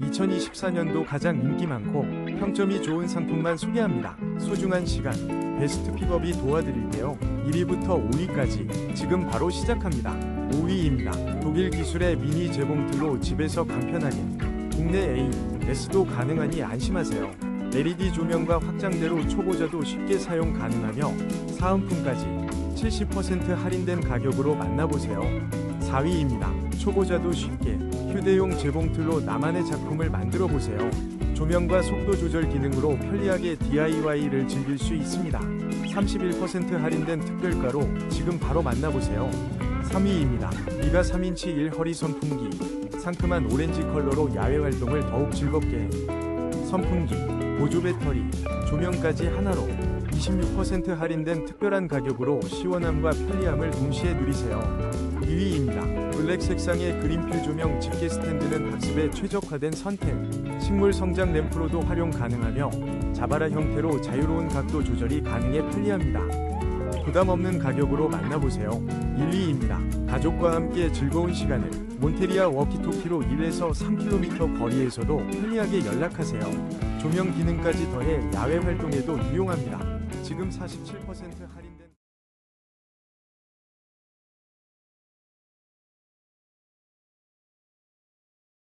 2024년도 가장 인기 많고 평점이 좋은 상품만 소개합니다. 소중한 시간, 베스트 픽업이 도와드릴게요. 1위부터 5위까지 지금 바로 시작합니다. 5위입니다. 독일 기술의 미니 재봉틀로 집에서 간편하게 국내 A, S도 가능하니 안심하세요. LED 조명과 확장대로 초보자도 쉽게 사용 가능하며 사은품까지 70% 할인된 가격으로 만나보세요. 4위입니다. 초보자도 쉽게 휴대용 재봉틀로 나만의 작품을 만들어 보세요. 조명과 속도 조절 기능으로 편리하게 DIY를 즐길 수 있습니다. 31% 할인된 특별가로 지금 바로 만나보세요. 3위입니다. 미가 3인치 1허리 선풍기. 상큼한 오렌지 컬러로 야외 활동을 더욱 즐겁게. 선풍기, 보조 배터리, 조명까지 하나로 26% 할인된 특별한 가격으로 시원함과 편리함을 동시에 누리세요. 2위입니다. 블랙 색상의 그린필 조명 집게 스탠드는 학습에 최적화된 선택. 식물 성장 램프로도 활용 가능하며 자바라 형태로 자유로운 각도 조절이 가능해 편리합니다. 부담 없는 가격으로 만나보세요. 1위입니다. 가족과 함께 즐거운 시간을 몬테리아 워키토키로 1에서 3km 거리에서도 편리하게 연락하세요. 조명 기능까지 더해 야외 활동에도 유용합니다. 지금 47% 할인된